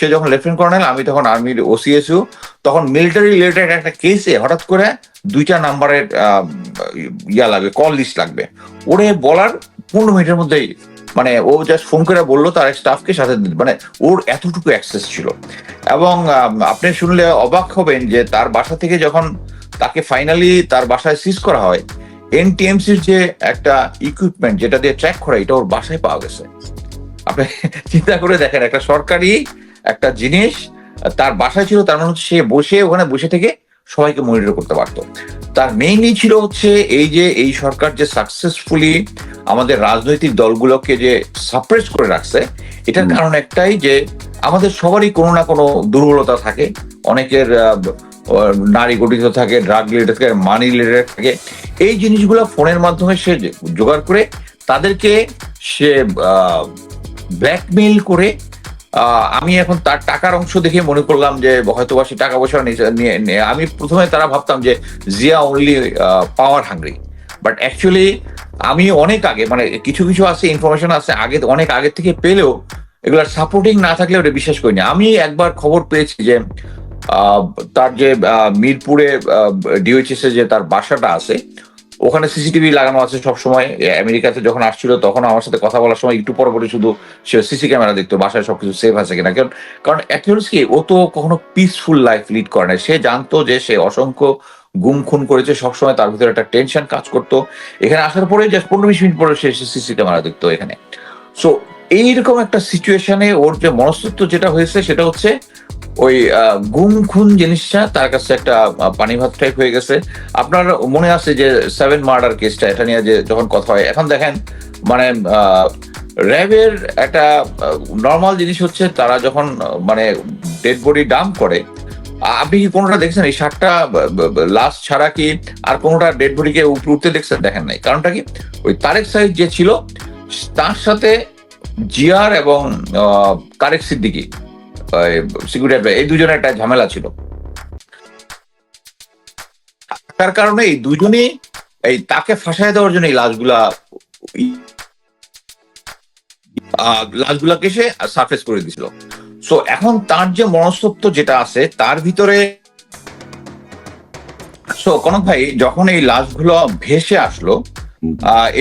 সে যখন lieutenant colonel, আমি তখন আর্মির ওসিএসইউ তখন মিলিটারি রিলেটেড একটা কেসে হঠাৎ করে দুইটা নাম্বারের ইয়া লাগবে, কল লিস্ট লাগবে। ওরে বলার পনেরো মিনিটের মধ্যেই মানে ও জাস্ট ফোন করে বলল তার স্টাফকে সাথে মানে ওর এতটুকু অ্যাক্সেস ছিল। এবং আপনি শুনলে অবাক হবেন যে তার বাসা থেকে যখন তাকে ফাইনালি তার বাসায় সিজ করা হয় এনটিএমসির যে একটা ইকুইপমেন্ট যেটা দিয়ে ট্র্যাক করা এটা ওর বাসায় পাওয়া গেছে। আপনি চিন্তা করে দেখেন, একটা সরকারি একটা জিনিস তার বাসায় ছিল তার মানে হচ্ছে সে বসে ওখানে বসে থেকে সবাইকে মনিটর করতে পারতো। তার মেইনলি ছিল হচ্ছে এই যে এই সরকার যে সাকসেসফুলি আমাদের রাজনৈতিক দলগুলোকে যে সাপ্রেস করে রাখছে এটার কারণ একটাই যে আমাদের সবারই কোনো না কোনো দুর্বলতা থাকে। অনেকের নারী গঠিত থাকে ড্রাগ রিলেটেড থাকে মানি রিলেটেড থাকে। এই জিনিসগুলো ফোনের মাধ্যমে সে জোগাড় করে তাদেরকে সে ব্ল্যাকমেইল করে আমি এখন তার টাকার অংশ দেখে মনে করলাম যে হয়তো বা সে টাকা পয়সা নিয়ে- আমি প্রথমে তারা ভাবতাম যে Zia only power hungry but actually আমি অনেক আগে মানে কিছু কিছু আছে ইনফরমেশন আছে, আগে, অনেক আগে থেকে পেলেও এগুলার সাপোর্টিং না থাকলে ওটা বিশ্বাস করিনি। আমি একবার খবর পেয়েছি যে তার যে মিরপুরে ডিওএইচএস এ যে তার বাসাটা আছে ওখানে সিসিটিভি লাগানো আছে সব সময় আমেরিকাতে যখন আসছিল তখন আমার সাথে কথা বলার সময় একটু পর পরে শুধু সে সিসি ক্যামেরা দেখতো, বাসায় সবকিছু সেফ আছে কিনা। কারণ কারণ অ্যাকচুয়ালি কি, ও তো কখনো পিসফুল লাইফ লিড করে না সে জানতো যে সে অসংখ্য গুম খুন করেছে, সবসময় তার ভিতরে একটা টেনশন কাজ করতো। এখানে আসার পরে জাস্ট পনেরো বিশ মিনিট পরে সে সিসি ক্যামেরা দেখতো এখানে। সো এইরকম একটা সিচুয়েশনে ওর যে মনস্তত্ব যেটা হয়েছে সেটা হচ্ছে ওই গুম খুন জিনিসটা তার কাছে একটা পানি ভাত টাইপ হয়ে গেছে। আপনার মনে আছে যে সেভেন মার্ডার কেসটা এটা নিয়ে যে যখন কথা হয়, এখন দেখেন মানে র্যাবের একটা নর্মাল জিনিস হচ্ছে তারা যখন মানে ডেড বডি ডাম্প করে আপনি কি কোনোটা দেখছেন? এই ষাটটা লাশ ছাড়া কি আর কোনোটা ডেড বডিকে উপরে উঠতে দেখছেন? দেখেন নাই। কারণটা কি? ওই তারেক সাইদ যে ছিল, তার সাথে জিয়ার এবং তারেক সিদ্দিকি সিকিউরিটি এই দুজনের একটা ঝামেলা ছিল। তার কারণে এই দুজনেই এই তাকে ফাঁসায় দেওয়ার জন্য এই লাশগুলা লাশগুলাকে সে সার্ফেস করে দিছিল সো এখন তার যে মনস্তত্ব যেটা আছে, তার ভিতরে সো কনক ভাই, যখন এই লাশগুলো ভেসে আসলো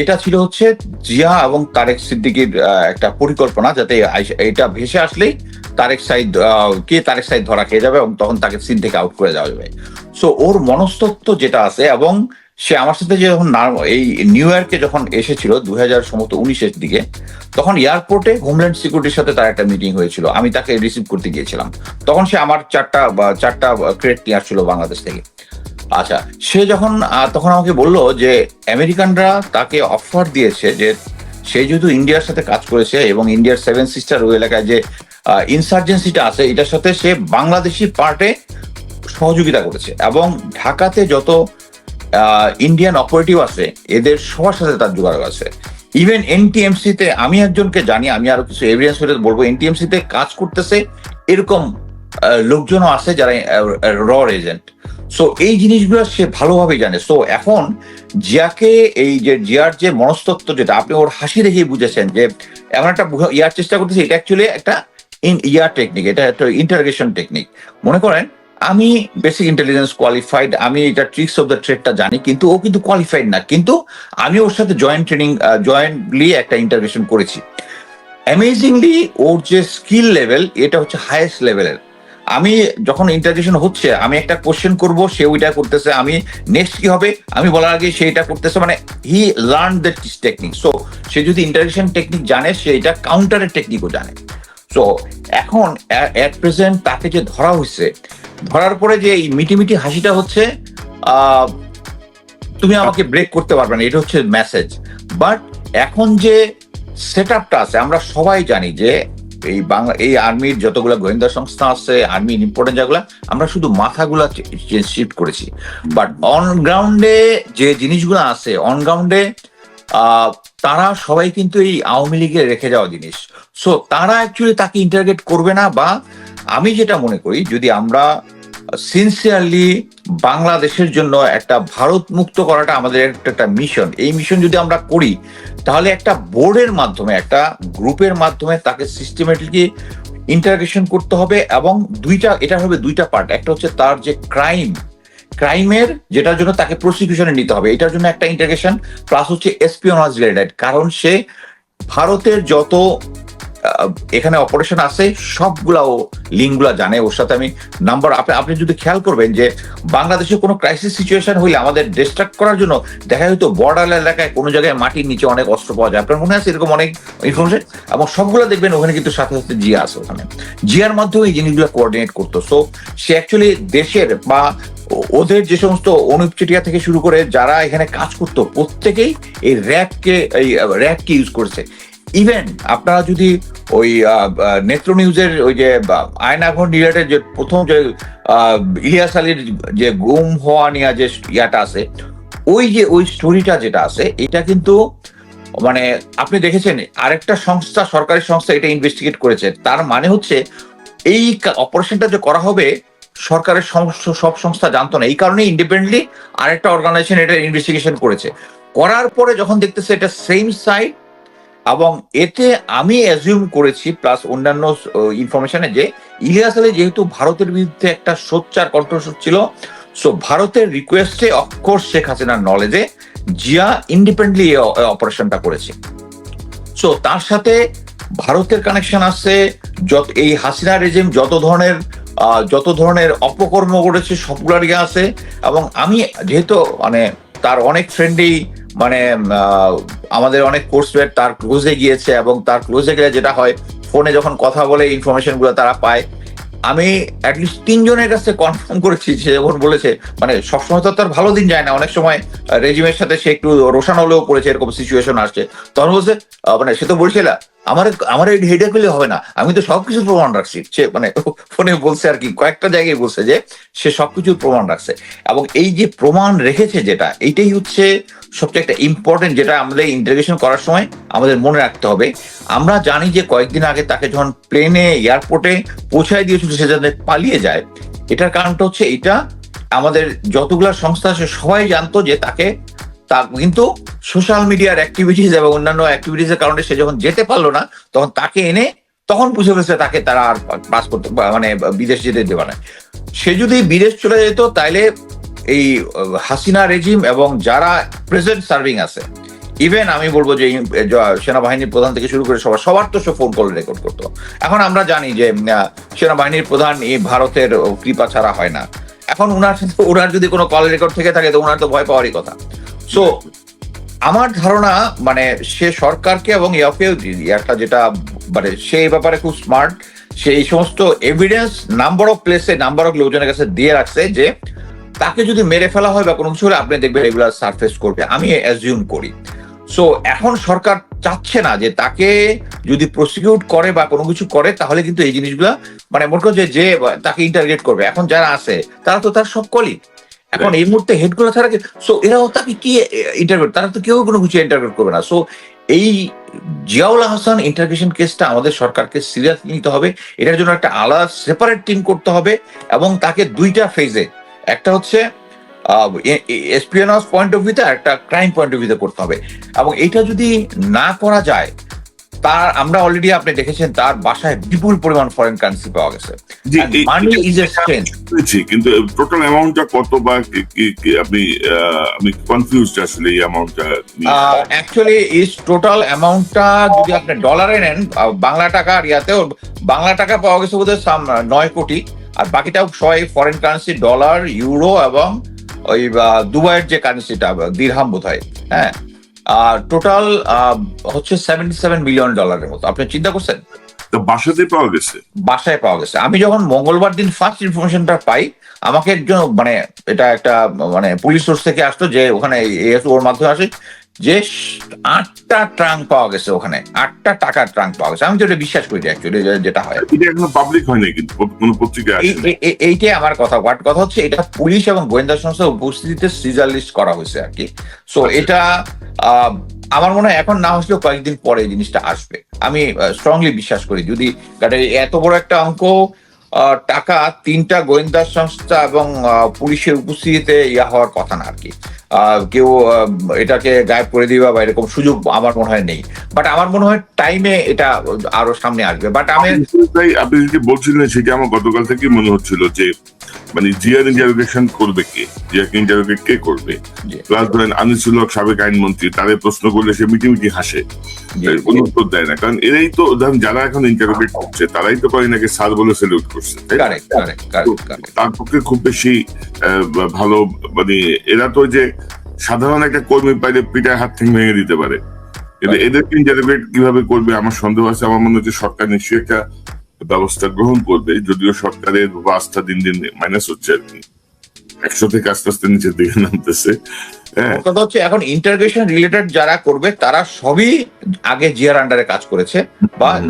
এটা ছিল হচ্ছে জিয়া এবং তারেক সিদ্দিকির একটা পরিকল্পনা যাতে এটা ভেসে আসলেই তারেক সাইদ কে তারেক সাইদ ধরা খেয়ে যাবে এবং তখন তাকে সিন থেকে আউট করে দেওয়া যাবে। সো ওর মনস্তত্ব যেটা আছে এবং সে আমার সাথে যখন এই নিউ ইয়র্কে যখন এসেছিল দু হাজার সম্ভবত উনিশের দিকে, তখন এয়ারপোর্টে হোমল্যান্ড সিকিউরিটির সাথে তার একটা মিটিং হয়েছিল। আমি তাকে রিসিভ করতে গিয়েছিলাম। তখন সে আমার চারটা চারটা ক্রেট নিয়ে আসছিল বাংলাদেশ থেকে। আচ্ছা সে যখন তখন আমাকে বলল যে আমেরিকানরা তাকে অফার দিয়েছে যে সে যেহেতু ইন্ডিয়ার সাথে কাজ করেছে এবং ইন্ডিয়ার সেভেন সিস্টার ওই এলাকায় যে ইনসার্জেন্সিটা আছে, এটার সাথে সে বাংলাদেশি পার্টে সহযোগিতা করেছে এবং ঢাকাতে যত ইন্ডিয়ান অপারেটিভ আছে, এদের সবার সাথে তার যোগাযোগ আছে। ইভেন এনটিএমসি তে আমি একজনকে জানি, আমি আরও কিছু এভিডেন্স বলব এনটিএমসি তে কাজ করতেছে, এরকম লোকজনও আছে যারা র এজেন্ট সো এই জিনিসগুলো সে ভালোভাবে জানে। সো এখন জিয়াকে এই যে জিয়ার যে মনস্তত্ব যেটা, আপনি ওর হাসি দেখেই বুঝেছেন যে, এমন একটা ইয়ার চেষ্টা করতেছে, এটা অ্যাকচুয়ালি একটা ইয়ার টেকনিক এটা একটা ইন্টারগেশন টেকনিক মনে করেন, আমি বেসিক ইন্টেলিজেন্স কোয়ালিফাইড আমি এটা ট্রিক্স অফ দ্য ট্রেডটা জানি, কিন্তু ও কিন্তু কোয়ালিফাইড না। কিন্তু আমি ওর সাথে জয়েন্ট ট্রেনিং জয়েন্টলি একটা ইন্টারগেশন করেছি। অ্যামেজিংলি ওর যে স্কিল লেভেল এটা হচ্ছে হাইয়েস্ট লেভেলের আমি যখন ইন্টারগেশন হচ্ছে, আমি একটা কোশ্চেন করব, সে ওইটা করতেছে, আমি নেক্সট কি হবে? আমি বলার আগে সে এটা করতেছে মানে he learn the technique so সে যদি ইন্টারগেশন টেকনিক জানে, সে এটা কাউন্টারের টেকনিকও জানে। সো এখন এট প্রেজেন্ট তাকে যে ধরা হয়েছে ধরার পরে যে এই মিটিমিটি হাসিটা হচ্ছে তুমি আমাকে ব্রেক করতে পারবে না, এটা হচ্ছে মেসেজ বাট এখন যে সেট আপটা আছে, আমরা সবাই জানি যে এই বাংলা, এই আর্মির যতগুলো গোয়েন্দা সংস্থা আছে আর্মির ইম্পর্টেন্ট যেগুলো, আমরা শুধু মাথাগুলা শিফট করেছি। বাট অন গ্রাউন্ডে যে জিনিসগুলো আছে অন গ্রাউন্ডে তারা সবাই কিন্তু এই আওয়ামী লীগের রেখে যাওয়া জিনিস। সো তারা অ্যাকচুয়ালি তাকে ইন্টারগেট করবে না বা আমি যেটা মনে করি, যদি আমরা সিনসিয়ারলি বাংলাদেশের জন্য একটা ভারত মুক্ত করাটা আমাদের একটা একটা মিশন এই মিশন যদি আমরা করি, তাহলে একটা বোর্ডের মাধ্যমে, একটা গ্রুপের মাধ্যমে তাকে সিস্টেমেটিকলি ইন্টারগেশন করতে হবে এবং দুইটা, এটা হবে দুইটা পার্ট একটা হচ্ছে তার যে ক্রাইম ক্রাইমের যেটার জন্য তাকে প্রসিকিউশনে নিতে হবে। এটার জন্য একটা ইন্টারগেশন প্লাস হচ্ছে এসপিওনাজ রিলেটেড কারণ সে ভারতের যত এখানে অপারেশন আছে সবগুলা ও লিঙ্কগুলা জানে। ওর সাথে আমি নাম্বার আপনি আপনি যদি খেয়াল করবেন যে বাংলাদেশে কোনো ক্রাইসিস সিচুয়েশন হইলে আমাদের ডিস্ট্রাক্ট করার জন্য দেখা হয়তো বর্ডার এলাকায় কোনো জায়গায় মাটির নিচে অনেক অস্ত্র পাওয়া যায়। আপনার মনে আছে এরকম অনেক ইনফরমেশন এবং সবগুলো দেখবেন ওখানে কিন্তু সাথে সাথে জিয়া আছে ওখানে। জিয়ার মাধ্যমে এই জিনিসগুলো কোঅর্ডিনেট করতো। সো সে অ্যাকচুয়ালি দেশের বা ওদের যে সমস্ত অনুপ চেটিয়া থেকে শুরু করে যারা এখানে কাজ করতো, প্রত্যেকেই এই র্যাপকে এই র্যাপকে ইউজ করেছে। ইভেন আপনারা যদি ওই নেত্র নিউজের ওই যে আয়নাঘর রিলেটেড যে প্রথম যে ইলিয়াস আলীর যে গুম হওয়া নিয়ে যে ইয়াটা আছে, ওই যে, ওই স্টোরিটা যেটা আছে, এটা কিন্তু মানে আপনি দেখেছেন, আরেকটা সংস্থা, সরকারি সংস্থা এটা ইনভেস্টিগেট করেছে। তার মানে হচ্ছে, এই অপারেশনটা যে করা হবে সরকারের সব সংস্থা জানতো না। এই কারণে ইন্ডিপেন্ডেন্টলি আরেকটা অর্গানাইজেশন এটা ইনভেস্টিগেশন করেছে। করার পরে যখন দেখতেছে এটা সেম সাইট এবং এতে আমি অ্যাজিউম করেছি প্লাস অন্যান্য ইনফরমেশনে যে ইলিয়াস আলী যেহেতু ভারতের বিরুদ্ধে একটা সোচ্চার কণ্ঠস্বর ছিল সো ভারতের রিকোয়েস্টে অফকোর্স শেখ হাসিনার নলেজে জিয়া ইন্ডিপেন্ডেন্টলি অপারেশনটা করেছে। সো তার সাথে ভারতের কানেকশন আছে, যত এই হাসিনা রেজিম যত ধরনের যত ধরনের অপকর্ম করেছে সবগুলার ইয়ে আছে। এবং আমি যেহেতু মানে তার অনেক ফ্রেন্ডই মানে আমাদের অনেক কোর্স তার ক্লোজে গিয়েছে এবং তার ক্লোজে গেলে যেটা হয় ফোনে যখন কথা বলে ইনফরমেশনগুলো তারা পায়। আমি অ্যাটলিস্ট তিনজনের কাছে কনফার্ম করেছি, সে যখন বলেছে মানে সবসময় তো তার ভালো দিন যায় না। অনেক সময় রেজিমের সাথে সে একটু রোশান হলেও পড়েছে, এরকম সিচুয়েশন আসছে। তখন বলছে মানে সে তো বলছিল আমার আমার এই হেডে পেলে হবে না। আমি তো সবকিছু প্রমাণ রাখছি। সে মানে ফোনে বলছে আর কি, কয়েকটা জায়গায় বলছে যে সে সবকিছু প্রমাণ রাখছে। এবং এই যে প্রমাণ রেখেছে যেটা, এইটাই হচ্ছে সবচেয়ে একটা ইম্পর্টেন্ট যেটা আমাদের ইন্টারগেশন করার সময় আমাদের মনে রাখতে হবে। আমরা জানি যে কয়েকদিন আগে তাকে যখন প্লেনে এয়ারপোর্টে পৌঁছায় দিয়েছিল, সে যাতে পালিয়ে যায়। এটার কারণটা হচ্ছে এটা আমাদের যতগুলা সংস্থা আছে, সবাই জানতো যে তাকে তা কিন্তু সোশ্যাল মিডিয়ার অ্যাক্টিভিটিস এবং অন্যান্য অ্যাক্টিভিটিস এর কারণে সে যখন যেতে পারল না, তখন তাকে এনে তখন বুঝে ফেলছে তাকে তারা আর পাস করতে মানে বিদেশ যেতে দেবে না সে যদি বিদেশ চলে যেত, তাইলে এই হাসিনা রেজিম এবং যারা প্রেজেন্ট সার্ভিং আছে ইভেন আমি বলব যে সেনাবাহিনীর প্রধান থেকে শুরু করে সবার সবার তো সে ফোন কল রেকর্ড করতো। এখন আমরা জানি যে সেনাবাহিনীর প্রধান এই ভারতের কৃপা ছাড়া হয় না। এখন সাথে ওনার যদি কোনো কল রেকর্ড থেকে থাকে, তো ওনার তো ভয় পাওয়ারই কথা। সো আমার ধারণা মানে সে সরকারকে এবং ইয়াকেও একটা যেটা মানে সে এই ব্যাপারে খুব স্মার্ট সে এই সমস্ত এভিডেন্স নাম্বার অফ প্লেসে নাম্বার অফ লোকজনের কাছে দিয়ে রাখছে যে, তাকে যদি মেরে ফেলা হয় বা কোনো কিছু হলে আপনি দেখবেন এগুলা সার্ফেস করবে। আমি অ্যাজিউম করি। সো এখন সরকার চাচ্ছে না যে তাকে যদি প্রসিকিউট করে বা কোনো কিছু করে, তাহলে কিন্তু এই জিনিসগুলা মানে মনে করছে যে তাকে ইন্টারগেট করবে। এখন যারা আছে, তারা তো তার সব কলি এখন এই মুহূর্তে হেডগুলো ছাড়া সো এরাও তাকে কি ইন্টারগ্রেট তারা তো কেউ কোনো কিছু ইন্টারগ্রেট করবে না। সো এই জিয়াউল হাসান ইন্টারগ্রেশন কেসটা আমাদের সরকারকে সিরিয়াস নিতে হবে। এটার জন্য একটা আলাদা সেপারেট টিম করতে হবে এবং তাকে দুইটা ফেজে একটা হচ্ছে এসপিএনস পয়েন্ট অফ ভিউতে একটা ক্রাইম পয়েন্ট অফ ভিউতে করতে হবে। এবং এটা যদি না করা যায় তার আমরা অলরেডি আপনি দেখেছেন তার বাসায় বিপুল পরিমাণ ফরেন কারেন্সি পাওয়া গেছে। মানি ইজ এ স্ট্রেংথ কিন্তু টোটাল অ্যামাউন্টটা কত বা আপনি আমি কনফিউজড আসলে এই অ্যামাউন্টটা অ্যাকচুয়ালি ইস টোটাল অ্যামাউন্টটা যদি আপনি ডলারে নেন বাংলা টাকা আর ইয়াতে বাংলা টাকা পাওয়া গেছে বোধহয় সাম নয় কোটি। আর বাকিটাও সবাই ফরেন কারেন্সি ডলার ইউরো এবং ওই দুবাইয়ের যে কারেন্সিটা দিরহাম বোধ হয় হ্যাঁ? টোটাল হচ্ছে সেভেন্টি সেভেন মিলিয়ন ডলারের মতো। আপনি চিন্তা করছেন? তো বাসাতে পাওয়া গেছে? বাসায় পাওয়া গেছে। আমি যখন মঙ্গলবার দিন ফার্স্ট ইনফরমেশনটা পাই আমাকে একজন মানে এটা একটা মানে পুলিশ সোর্স থেকে আসতো যে ওখানে ওর মাধ্যমে আসে। যে আটটা ট্রাঙ্ক পাওয়া গেছে ওখানে আটটা টাকার ট্রাঙ্ক পাওয়া গেছে। আমি এটা বিশ্বাস করি অ্যাকচুয়ালি যেটা হয়। এটা এখনও পাবলিক হয়নি কিন্তু কোনো পত্রিকায় এইটাই আমার কথা। হোয়াট কথা হচ্ছে এটা পুলিশ এবং গোয়েন্দা সংস্থার উপস্থিতিতে সিজার লিস্ট করা হয়েছে আর কি। সো এটা আহ, আমার মনে হয় এখন না আসলেও কয়েকদিন পরে এই জিনিসটা আসবে। আমি স্ট্রংলি বিশ্বাস করি। যদি এত বড় একটা অঙ্ক আহ, টাকা তিনটা গোয়েন্দা সংস্থা এবং পুলিশের উপস্থিতিতে ইয়া হওয়ার কথা না আর কি। কেউ এটাকে গায়েব করে দিবে বা এরকম সুযোগ আমার মনে হয় নেই। বাট আমার মনে হয় টাইমে এটা আরও সামনে আসবে। বাট আমি আপনি যদি বলছিলেন সেটা আমার গতকাল থেকে মনে হচ্ছিল যে মানে জিয়ার ইন্টারোগেশন করবে কে? জিয়াকে ইন্টারোগেট কে করবে? প্লাস ধরেন আনিসুল হক সাবেক আইনমন্ত্রী তাদের প্রশ্ন করলে সে মিটি মিটি হাসে কোনো উত্তর দেয় না। কারণ এরাই তো ধরেন যারা এখন ইন্টারোগেট করছে তারাই তো কয়েকটাকে স্যার বলে সেলিউট করছে তার পক্ষে খুব বেশি ভালো মানে এরা তো যে সাধারণ একটা কর্মী পাইলে পিঠায় হাত থেকে ভেঙে দিতে পারে। কিন্তু. এদেরকে ইন্টারোগেট কীভাবে করবে? আমার সন্দেহ আছে। আমার মনে হচ্ছে সরকার নিশ্চয়ই একটা ব্যবস্থা গ্রহণ করবে যদিও সরকারের আস্থা দিন দিন মাইনাস হচ্ছে আর কি। একশো থেকে আস্তে আস্তে নিচের দিকে নামতেছে। হ্যাঁ। কথা হচ্ছে এখন ইন্টারগ্রেশন রিলেটেড যারা করবে তারা সবই আগে জিয়ার আন্ডারে কাজ করেছে বা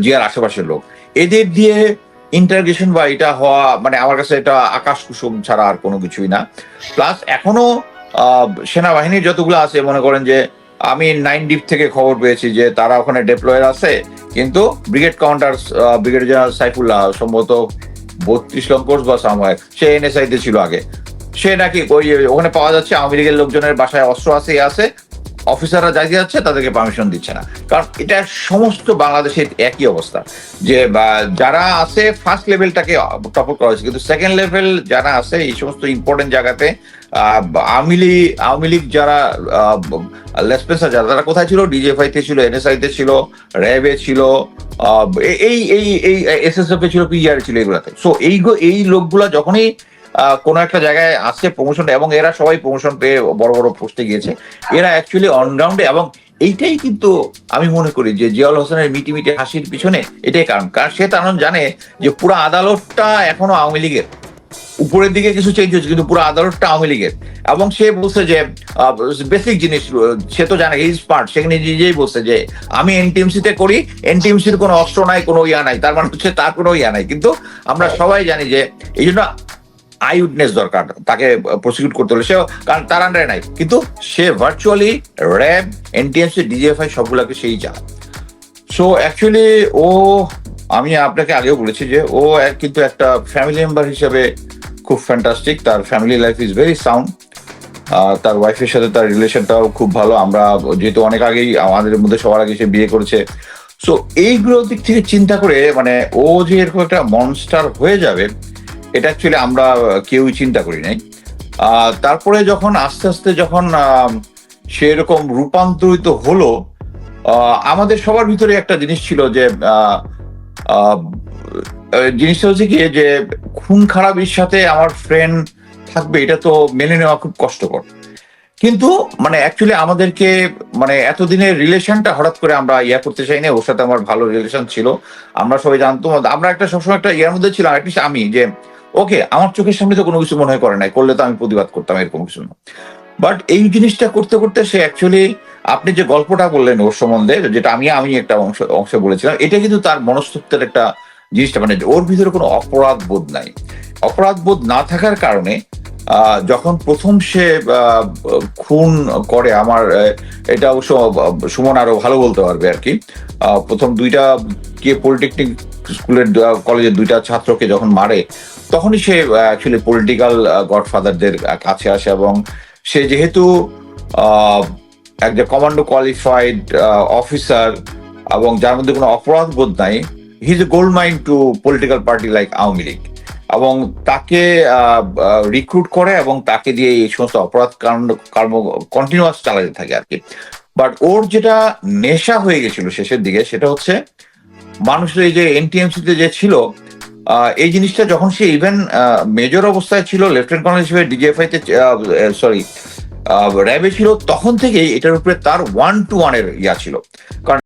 জিয়ার আশেপাশের লোক। এদের দিয়ে ইন্টারগ্রেশন বা এটা হওয়া মানে আমার কাছে এটা আকাশ কুসুম ছাড়া আর কোনো কিছুই না। প্লাস এখনও আহ, সেনাবাহিনীর যতগুলো আছে মনে করেন যে আমি নাইন ডিপ থেকে খবর পেয়েছি যে তারা ওখানে ডেপ্লয়ের আছে, কিন্তু brigade counter brigade general Saifullah সম্ভবত বত্রিশ লঙ্কোর্স বা সাময় সে এনএসআই তে ছিল আগে। সে নাকি ওই ওখানে পাওয়া যাচ্ছে আওয়ামী লীগের লোকজনের বাসায় অস্ত্র আছে আছে অফিসাররা যাই যাচ্ছে তাদেরকে পারমিশন দিচ্ছে না। কারণ এটা সমস্ত বাংলাদেশের একই অবস্থা। যে যারা আছে ফার্স্ট লেভেলটাকে টপ করা হয়েছে। কিন্তু সেকেন্ড লেভেল যারা আছে, এই সমস্ত ইম্পর্টেন্ট জায়গাতে আওয়ামী লীগ আওয়ামী লীগ যারা লেসপেন্সার যারা, তারা কোথায় ছিল? ডিজেফআই তে ছিল এনএসআই তে ছিল, র্যাবে ছিল এই এই এই, এসএসএফ এ ছিল পিআর ছিল, এগুলাতে। সো এই এই লোকগুলা যখনই কোনো একটা জায়গায় আসছে প্রমোশন এবং এরা সবাই প্রমোশন পেয়ে বড় বড় পোস্টে গিয়েছে। এরা অ্যাকচুয়ালি অলরাউন্ডে এবং এইটাই কিন্তু আমি মনে করি যে জিয়াউল হোসেনের মিটি মিটি হাসির পিছনে এটাই কারণ। কারণ সে তার জানে যে পুরো আদালতটা এখনও আওয়ামী লীগের। উপরের দিকে কিছু চেঞ্জ হচ্ছে কিন্তু পুরো আদালতটা আওয়ামী লীগের। এবং সে বলছে যে বেসিক জিনিস, সে তো জানে হিজ পার্ট সেখানে নিজেই বলছে যে, আমি এনটিএমসি তে করি এনটিএমসির কোনো অস্ত্র নাই, কোনো ইয়া নাই, তার মানে হচ্ছে তার কোনো ইয়া নাই। কিন্তু আমরা সবাই জানি যে, এই জন্য আই উইটনেস দরকার, তাকে প্রসিকিউট করতে হলে। সে কারণ তার আন্ডারে নাই। কিন্তু সে ভার্চুয়ালি র্যাব এনটিএমসি ডিজিএফআই সবগুলোকে সেই চায় সো অ্যাকচুয়ালি ও, আমি আপনাকে আগেও বলেছি যে, ও কিন্তু একটা ফ্যামিলি মেম্বার হিসেবে খুব ফ্যান্টাস্টিক তার family life is very sound তার ওয়াইফের সাথে তার রিলেশনটাও খুব ভালো। আমরা যেহেতু অনেক আগেই, আমাদের মধ্যে সবার আগে সে বিয়ে করেছে। সো এইগুলোর দিক থেকে চিন্তা করে মানে ও যে এরকম একটা মনস্টার হয়ে যাবে এটা অ্যাকচুয়ালি আমরা কেউই চিন্তা করি নাই। তারপরে যখন আস্তে আস্তে যখন আহ, সে এরকম রূপান্তরিত হলো আমাদের সবার ভিতরে একটা জিনিস ছিল যে জিনিসটা হচ্ছে কি যে খুন খারাপির সাথে আমার ফ্রেন্ড থাকবে এটা তো মেনে নেওয়া খুব কষ্টকর। কিন্তু মানে অ্যাকচুয়ালি আমাদেরকে মানে এতদিনের রিলেশনটা হঠাৎ করে আমরা ইয়া করতে চাই না ওর সাথে আমার ভালো রিলেশন ছিল। আমরা সবাই জানতাম আমরা একটা সবসময় একটা ইয়ার মধ্যে ছিলাম আমি যে ওকে, আমার চোখের সামনে তো কোনো কিছু মনে হয় করে নাই, করলে তো আমি প্রতিবাদ করতাম, এরকম কিছু না। বাট এই জিনিসটা করতে করতে সে অ্যাকচুয়ালি আপনি যে গল্পটা বললেন ওর সম্বন্ধে, যেটা আমি আমি একটা অংশ, অংশে বলেছিলাম, এটা কিন্তু তার মনস্তত্ত্বের একটা জিনিসটা মানে ওর ভিতরে কোনো অপরাধ বোধ নাই। অপরাধ বোধ না থাকার কারণে যখন প্রথম সে খুন করে আমার এটা অবশ্য সুমন আরও ভালো বলতে পারবে আর কি। প্রথম দুইটা, কে পলিটেকনিক স্কুলের কলেজের দুইটা ছাত্রকে যখন মারে তখনই সে অ্যাকচুয়ালি পলিটিক্যাল গডফাদারদের কাছে আসে এবং সে যেহেতু একটা কমান্ডো কোয়ালিফাইড অফিসার এবং যার মধ্যে কোনো অপরাধ বোধ নাই his a gold mine to political party like Awami League এবং তাকে রিক্রুট করে এবং তাকে দিয়ে এই সমস্ত অপরাধ কর্ম কন্টিনিউয়াস চালাতে থাকে আর কি। বাট ওর যেটা নেশা হয়ে গেছিল শেষের দিকে সেটা হচ্ছে, মানুষের এই যে এনটিএমসি তে যে ছিল এই জিনিসটা যখন সে ইভেন মেজর অবস্থায় ছিল লেফটেন্ট কর্নেল হিসেবে ডিজিএফআই তে সরি র্যাবে ছিল, তখন থেকেই এটার উপরে তার ওয়ান টু ওয়ানের ইয়া ছিল। কারণ